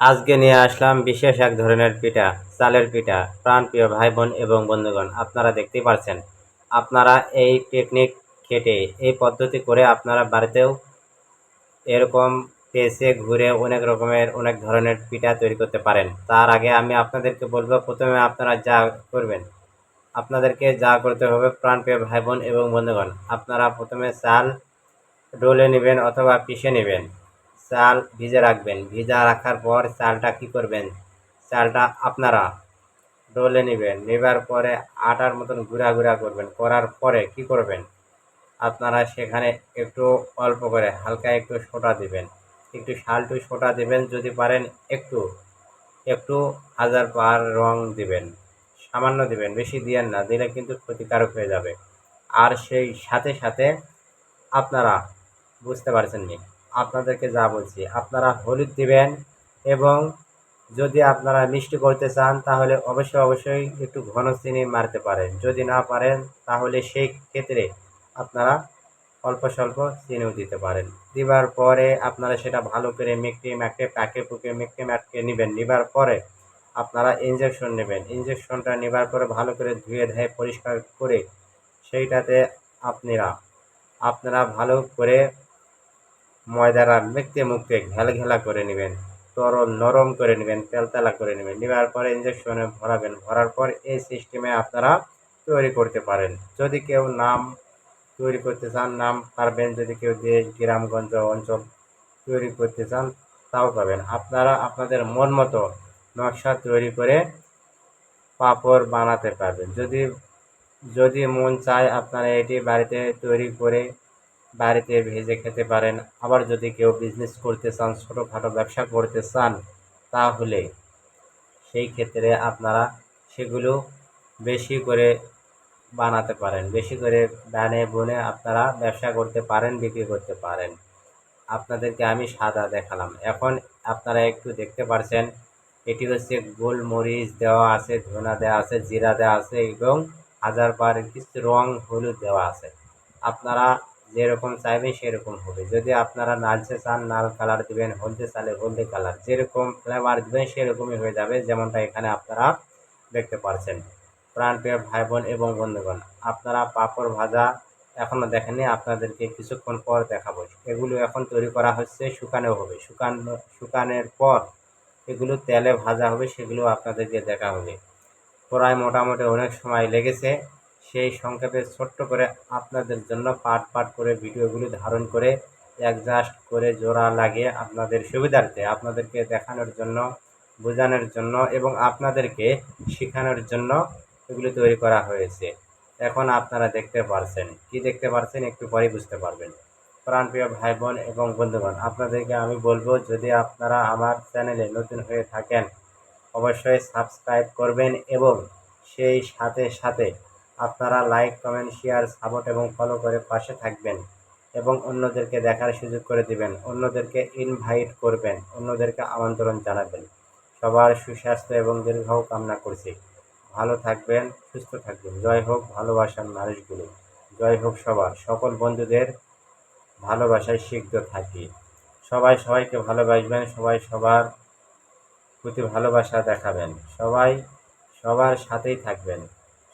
আজকে নিয়ে আসলাম বিশেষ এক ধরনের পিঠা, চালের পিঠা। প্রাণপ্রিয় ভাই বোন এবং বন্ধুগণ, আপনারা দেখতেই পাচ্ছেন আপনারা এই টেকনিক খেটে, এই পদ্ধতি করে আপনারা বাড়িতেও এরকম পেসে ঘুরে অনেক রকমের, অনেক ধরনের পিঠা তৈরি করতে পারেন। তার আগে আমি আপনাদেরকে বলব, প্রথমে আপনারা যা করবেন, আপনাদেরকে যা করতে হবে প্রাণপ্রিয় ভাই বোন এবং বন্ধুগণ, আপনারা প্রথমে চাল ডলে নেবেন অথবা পিষে নেবেন। চাল ভিজে রাখবেন। ভিজা রাখার পর চালটা কি করবেন? চালটা আপনারা ডলে নেবেন। নেবার পরে আটার মতন গুঁড়া গুঁড়া করবেন। করার পরে কি করবেন? আপনারা সেখানে একটু অল্প করে হালকা একটু সোটা দিবেন। একটু সালটু সোটা দিবেন, যদি পারেন একটু। একটু হাজার পার রং দিবেন। সামান্য দিবেন, বেশি দিয়েন না, দিলে কিন্তু ক্ষতিকারক হয়ে যাবে। আর সেই সাথে সাথে আপনারা বুঝতে পারছেন নি। আপনাদেরকে যা বলছি, আপনারা হলুদ দিবেন এবং যদি আপনারা মিষ্টি করতে চান, তাহলে অবশ্যই অবশ্যই একটু ঘন চিনি মারতে পারেন। যদি না পারেন, তাহলে সেই ক্ষেত্রে আপনারা অল্প স্বল্প চিনিও দিতে পারেন। দিবার পরে আপনারা সেটা ভালো করে মেখে মেখে প্যাকে পুকে মেখে ম্যাটকে নেবেন। নেবার পরে আপনারা ইঞ্জেকশন নেবেন। ইঞ্জেকশনটা নেবার পরে ভালো করে ধুয়ে ধুয়ে পরিষ্কার করে সেইটাতে আপনারা আপনারা ভালো করে ময়দারা মেখতে মুখতে ঘেল ঘেলা করে নেবেন, তরল নরম করে নেবেন, তেলতেলা করে নেবেন। নেওয়ার পরে ইঞ্জেকশনে ভরাবেন। ভরার পর এই সিস্টেমে আপনারা তৈরি করতে পারেন। যদি কেউ নাম তৈরি করতে চান, নাম পারবেন। যদি কেউ দেশ, গ্রামগঞ্জ, অঞ্চল তৈরি করতে চান, তাও পাবেন। আপনারা আপনাদের মন মতো নকশা তৈরি করে পাঁপড় বানাতে পারবেন। যদি যদি মন চায় আপনারা এটি বাড়িতে তৈরি করে বাড়িতে ভেজে খেতে পারেন। আবার যদি কেউ বিজনেস করতে চান, ছোটোখাটো ব্যবসা করতে চান, তাহলে সেই ক্ষেত্রে আপনারা সেগুলো বেশি করে বানাতে পারেন। বেশি করে দানে বনে আপনারা ব্যবসা করতে পারেন, বিক্রি করতে পারেন। আপনাদেরকে আমি সাদা দেখালাম। এখন আপনারা একটু দেখতে পারছেন, এটি হচ্ছে গোলমরিচ দেওয়া আছে, ধনা দেওয়া আছে, জিরা দেওয়া আছে এবং হাজার পার কিছু রং হলুদ দেওয়া আছে। আপনারা যেরকম চাইবেন সেরকম হবে। যদি আপনারা নালচে চান লাল কালার দিবেন, হলদে চালে হলদে কালার যেরকম ফ্লেভার দিবেন সেরকমই হয়ে যাবে, যেমনটা এখানে আপনারা দেখতে পাচ্ছেন প্রাণপ্রিয় ভাই বোন এবং বন্ধুগণ, আপনারা পাঁপড় ভাজা এখনও দেখেননি, আপনাদেরকে কিছুক্ষণ পর দেখাবো। এগুলো এখন তৈরি করা হচ্ছে শুকানো হবে। শুকানো, শুকানোর পর এগুলো তেলে ভাজা হবে, সেগুলো আপনাদেরকে দেখা হবে প্রায় মোটামুটি অনেক সময় লেগেছে। সেই সংক্ষেপে ছোট্ট করে আপনাদের জন্য পাট পাট করে ভিডিওগুলি ধারণ করে অ্যাডজাস্ট করে জোড়া লাগিয়ে আপনাদের সুবিধার্থে আপনাদেরকে দেখানোর জন্য, বোঝানোর জন্য এবং আপনাদেরকে শেখানোর জন্য এগুলি তৈরি করা হয়েছে। এখন আপনারা দেখতে পারছেন। কি দেখতে পারছেন একটু পরে বুঝতে পারবেন। প্রাণপ্রিয় ভাই বোন এবং বন্ধুগণ, আপনাদেরকে আমি বলব, যদি আপনারা আমার চ্যানেলে নতুন হয়ে থাকেন, অবশ্যই সাবস্ক্রাইব করবেন এবং সেই সাথে সাথে আপনারা লাইক, কমেন্ট, শেয়ার, সাপোর্ট এবং ফলো করে পাশে থাকবেন এবং অন্যদেরকে দেখার সুযোগ করে দিবেন, অন্যদেরকে ইনভাইট করবেন, অন্যদেরকে আমন্ত্রণ জানাবেন। সবার সুস্বাস্থ্য এবং দীর্ঘ কামনা করছি। ভালো থাকবেন, সুস্থ থাকবেন। জয় হোক ভালোবাসার মানুষগুলো। জয় হোক সবার। সকল বন্ধুদের ভালোবাসায় শিখতে থাকি। সবাই সবাইকে ভালোবাসবেন, সবাই সবার প্রতি ভালোবাসা দেখাবেন। সবাই সবার সাথেই থাকবেন।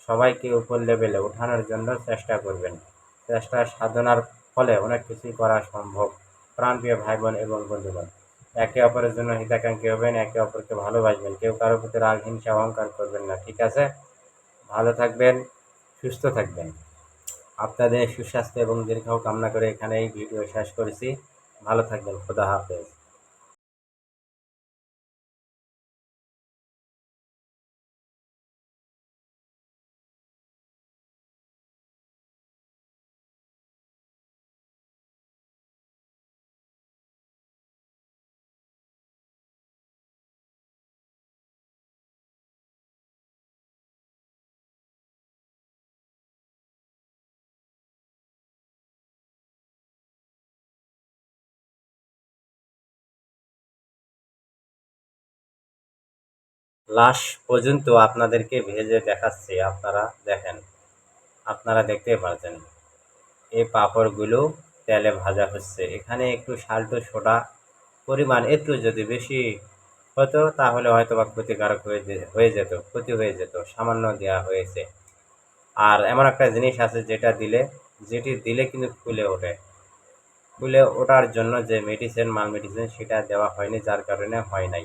সবাইকে উপর লেভেলে ওঠানোর জন্য চেষ্টা করবেন। চেষ্টা সাধনার ফলে অনেক কিছুই করা সম্ভব। প্রাণপ্রিয় ভাই বোন এবং বন্ধুগণ, একে অপরের জন্য হিতাকাঙ্ক্ষী হবেন, একে অপরকে ভালোবাসবেন। কেউ কারোর প্রতি রাগ, হিংসা, অহংকার করবেন না, ঠিক আছে? ভালো থাকবেন, সুস্থ থাকবেন। আপনাদের সুস্বাস্থ্য এবং দীর্ঘ কামনা করে এখানে এই ভিডিও শেষ করেছি। ভালো থাকবেন, খোদা হাফেজ। লাশ পর্যন্ত আপনাদেরকে ভেজে দেখাচ্ছি, আপনারা দেখেন। আপনারা দেখতে পাচ্ছেন এই পাঁপড়গুলো তেলে ভাজা হচ্ছে। এখানে একটু সাল্টো সোডা পরিমাণ একটু যদি বেশি হতো, তাহলে হয়তো বা ক্ষতিকারক হয়ে হয়ে যেত, ক্ষতি হয়ে যেত, সামান্য দেওয়া হয়েছে। আর এমন একটা জিনিস আছে যেটা দিলে, যেটি দিলে কিন্তু ফুলে ওঠে। ফুলে ওঠার জন্য যে মেডিসিন মাল মেডিসিন সেটা দেওয়া হয়নি, যার কারণে হয় নাই।